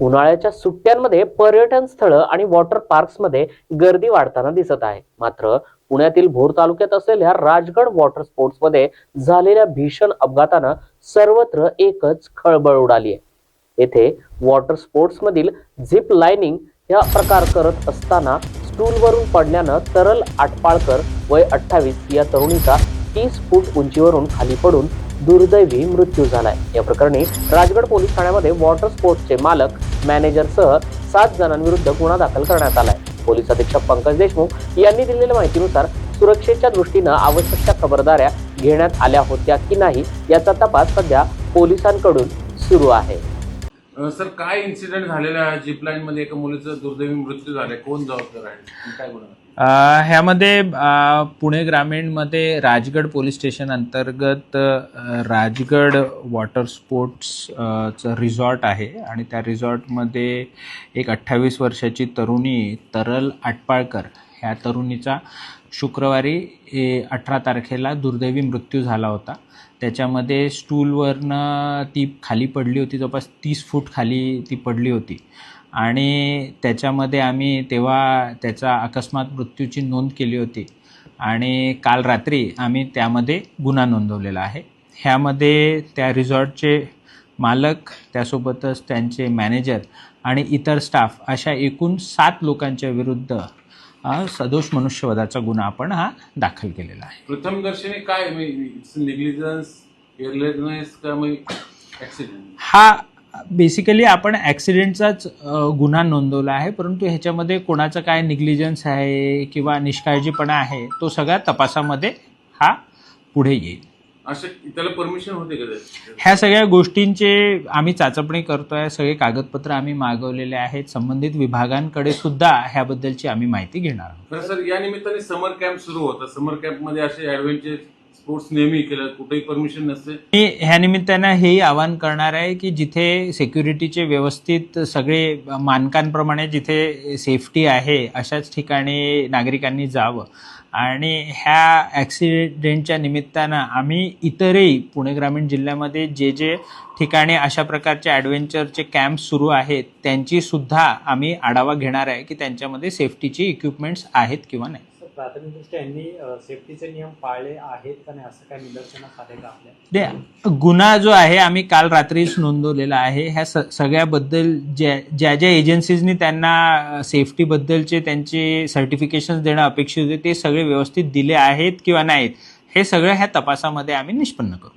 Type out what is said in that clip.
उन्हाळ्याच्या सुट्ट्यांमध्ये पर्यटन स्थळं आणि वॉटर पार्क्समध्ये गर्दी वाढताना दिसत आहे. मात्र पुण्यातील भोर तालुक्यात असलेल्या राजगड वॉटर स्पोर्ट्समध्ये झालेल्या भीषण अपघातानं सर्वत्र एकच खळबळ उडाली आहे. येथे वॉटर स्पोर्ट्समधील झिप लाइनिंग या प्रकार करत असताना स्टूलवरून पडल्यानं तरल आटपाळकर वय अठ्ठावीस या तरुणीचा तीस फूट उंचीवरून खाली पडून दुर्दैवी मृत्यू झालाय. या प्रकरणी राजगड पोलीस ठाण्यामध्ये वॉटर स्पोर्ट्सचे मालक मॅनेजरसह सात जणांविरुद्ध गुन्हा दाखल करण्यात आलाय. पोलीस अधीक्षक पंकज देशमुख यांनी दिलेल्या माहितीनुसार सुरक्षेच्या दृष्टीनं आवश्यक त्या खबरदाऱ्या घेण्यात आल्या होत्या की नाही याचा तपास सध्या पोलिसांकडून सुरू आहे. सर काय इन्सिडेंट झालेला आहे? जीपलाईन मध्ये एका मुलीचा दुर्दैवी मृत्यू झालाय. कोण जबाबदार आहे? काय गुन्हा ह्यामध्ये पुणे ग्रामीणमध्ये राजगड पोलीस स्टेशन अंतर्गत Rajgad water sports resort resort आहे. आणि त्या रिझॉर्टमध्ये एक अठ्ठावीस वर्षाची तरुणी तरल आटपाळकर ह्या तरुणीचा शुक्रवारी अठरा तारखेला दुर्दैवी मृत्यू झाला होता. त्याच्यामध्ये स्टूलवरनं ती खाली पडली होती जवळपास तीस फूट खाली ती पडली होती. आणि त्याच्यामध्ये आम्ही तेव्हा त्याचा अकस्मात मृत्यूची नोंद केली होती. आणि काल रात्री आम्ही त्यामध्ये गुन्हा नोंदवलेला आहे. ह्यामध्ये त्या रिझॉर्टचे मालक त्यासोबतच त्यांचे मॅनेजर आणि इतर स्टाफ अशा एकूण सात लोकांच्या विरुद्ध सदोष मनुष्यवधाचा गुन्हा आपण हा दाखल केलेला आहे. प्रथम दर्शनी काय निग्लिजन्स मग ऍक्सिडेंट हा बेसिकली आपण ॲक्सिडेंटचाच गुन्हा नोंदवला आहे परंतु ह्याच्यामध्ये कोणाचं काय निग्लिजन्स आहे किंवा निष्काळजीपणा आहे तो सगळ्या तपासामध्ये हा पुढे येईल. त्याला परमिशन होते का? ह्या सगळ्या गोष्टींचे आम्ही चाचपणी करतोय सगळे कागदपत्र आम्ही मागवलेले आहेत संबंधित विभागांकडे सुद्धा ह्याबद्दलची आम्ही माहिती घेणार आहोत खरं सर या निमित्ताने समर कॅम्प सुरू होता समर कॅम्पमध्ये असे ऍडव्हेंचर स्पोर्ट्स नेहमी केलं कुठेही परमिशन नसते. मी ह्या निमित्तानं हेही आवाहन करणार आहे की जिथे सिक्युरिटीचे व्यवस्थित सगळे मानकांप्रमाणे जिथे सेफ्टी आहे अशाच ठिकाणी नागरिकांनी जावं. आणि ह्या ॲक्सिडेंटच्या निमित्तानं आम्ही इतरही पुणे ग्रामीण जिल्ह्यामध्ये जे जे ठिकाणी अशा प्रकारचे ॲडव्हेंचरचे कॅम्प सुरू आहेत त्यांची सुद्धा आम्ही आढावा घेणार आहे की त्यांच्यामध्ये सेफ्टीची इक्विपमेंट्स आहेत किंवा नाही. प्राथमिकदृष्ट्या यांनी सेफ्टीचे नियम पाळले आहेत का नाही असं काय निदर्शनास आले का आपल्या? गुन्हा जो आहे आम्ही काल रात्रीच नोंदवलेला आहे. ह्या स सगळ्याबद्दल ज्या ज्या ज्या एजन्सीजनी त्यांना सेफ्टीबद्दलचे त्यांचे सर्टिफिकेशन देणं अपेक्षित होते ते सगळे व्यवस्थित दिले आहेत किंवा नाहीत हे सगळं ह्या तपासामध्ये आम्ही निष्पन्न करू.